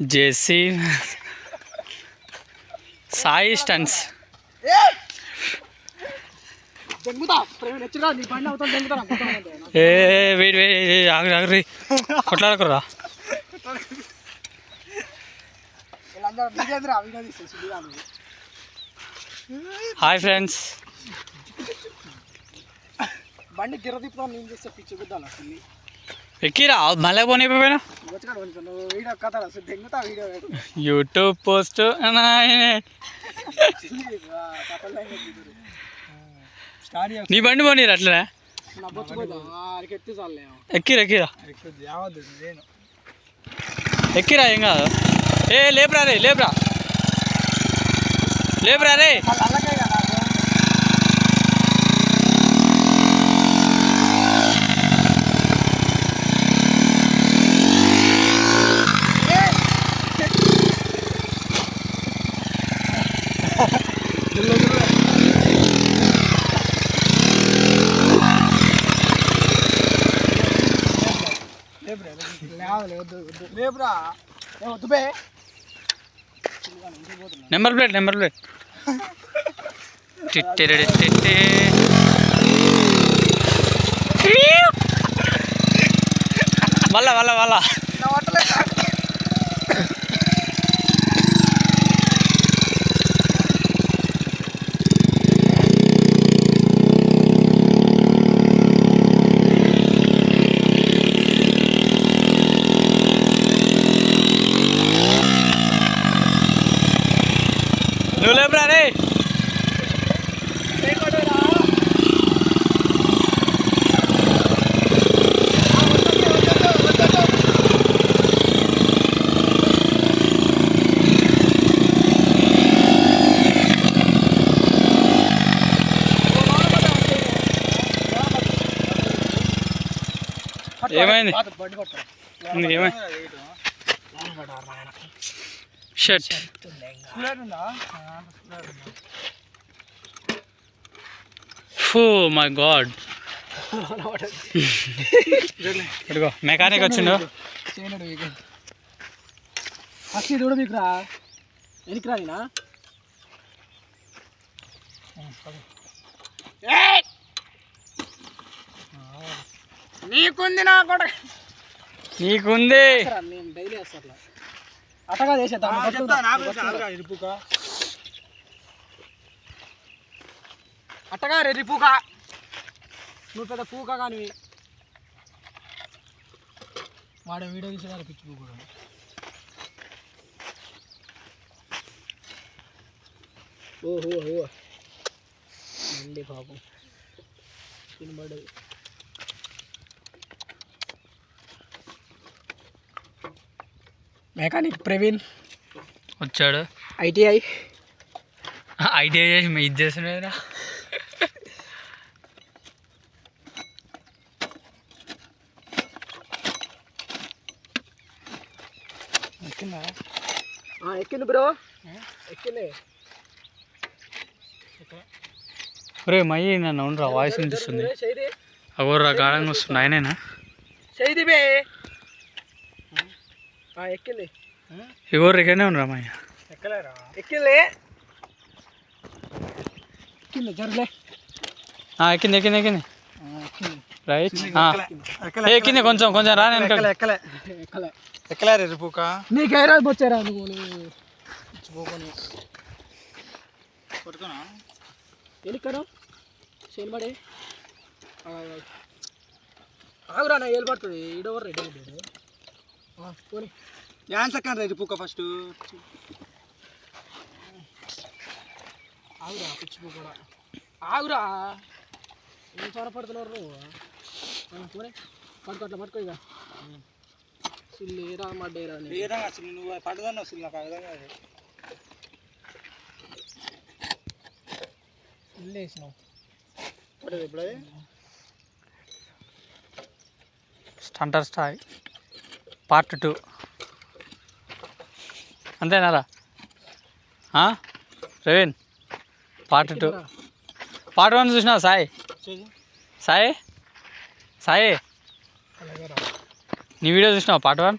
Jessie Sai stunts ఏ wait wait ఆగరి ఆగరి కొట్లాడకురా హాయ్ ఫ్రెండ్స్. బండి గిర్ర తిప్పుతాను నేను చేస్తే పిచ్చి గుద్దాను అసలు. ఎక్కిరా మళ్ళీ పోయినా? యూట్యూబ్ పోస్ట్ నీ బండి పోనీరా అట్లనే? ఎక్కిరా ఎక్కిరా ఎక్కిరా ఏం కాదు. ఏ లేపురా రే లేపురా. లేపురా రే. Number plate number plate. టిట్టే. మళ్ళా మళ్ళా మళ్ళా. నువ్వు లేపురా రే ఏమైంది? బండి పట్టుకో ఏమై షర్ట్ ఫూ మై గాడ్ ఇదిగో మెకానిక్ వచ్చిండు. చేయనడు మీకు రా ఎనికి రా నేనా నీకుంది నా కూడా నీకుంది. నేను డైలీ వేస్తా అట్టగా చేసేద్దాం ఇరుపుకా అట్టగా రెడ్డి పూక. నువ్వు పెద్ద పూక కానీ వాడు వీడియో తీసేదారు పిచ్చి పూక కూడా. ఓహో అండి పాపం. తినబడదు మెకానిక్ ప్రవీణ్ వచ్చాడు ఐటీఐ ఐడియా చేసి మీ ఇది చేస్తున్నారా ఎక్కిందా ఎక్కింది బ్రో ఎక్కింది ఒరే మయ్యి నన్ను ఉండరా వాయిస్ వినిపిస్తుంది అగోర్రా గాఢంగా వస్తుంది ఆయనేనా చేయది బే ఎక్కింది. ఎవరు ఇక్కడనే ఉండరా మయ్య ఎక్కలేరా? ఎక్కింది. ఎక్కింది జరులే. ఎక్కింది ఎక్కింది ఎక్కింది. రైట్ ఎక్కింది. కొంచెం కొంచెం రా నేను ఎక్కలే. ఎక్కలే. ఎక్కలే. ఎక్కలేరు ఇరుపుకా నీకు ఏ రోజు వచ్చారా నువ్వు? ఇచ్చిపోకొని కొట్టుకున్నా ఎనిక్కడం శనిబడి ఆగురా నా ఏలు పడుతుంది. ఈడోవర్? రెడీ అయ్యాడు పోనీ రైతు పూక ఫస్ట్ ఆగురా పిచ్చిపో కూడా ఆగురా ఏం చొరపడుతున్నారు నువ్వు పోనీ పట్టుకో అట్లా పట్టుకో ఇక సిల్లేరా మడ్డేరా అని అసలు నువ్వు పడదాన్ని అసలు నాకు అర్థం కాదు సిల్లేసినావు పడదు ఇప్పుడు అది స్టంటర్ స్టాయ్ part two. అంతేనారా? Praveen part two. Part one చూసినావు సాయి? సాయి? సాయి? నీ వీడియో చూసినావా పార్ట్ వన్?